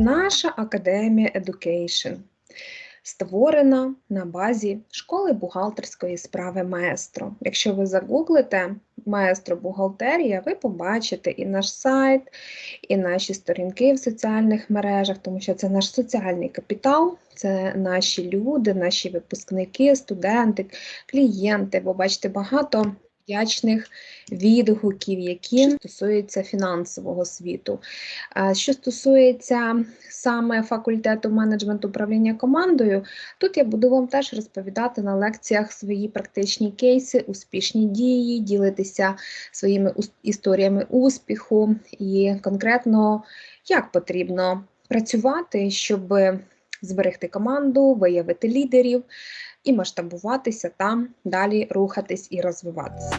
Наша академія Education створена на базі школи бухгалтерської справи Маестро. Якщо ви загуглите Маестро бухгалтерія, ви побачите і наш сайт, і наші сторінки в соціальних мережах, тому що це наш соціальний капітал, це наші люди, наші випускники, студенти, клієнти. Бо бачите багато вдячних відгуків, які стосуються фінансового світу. Що стосується саме факультету менеджменту управління командою, тут я буду вам теж розповідати на лекціях свої практичні кейси, успішні дії, ділитися своїми історіями успіху і конкретно як потрібно працювати, щоб зберегти команду, виявити лідерів і масштабуватися там, далі рухатись і розвиватися.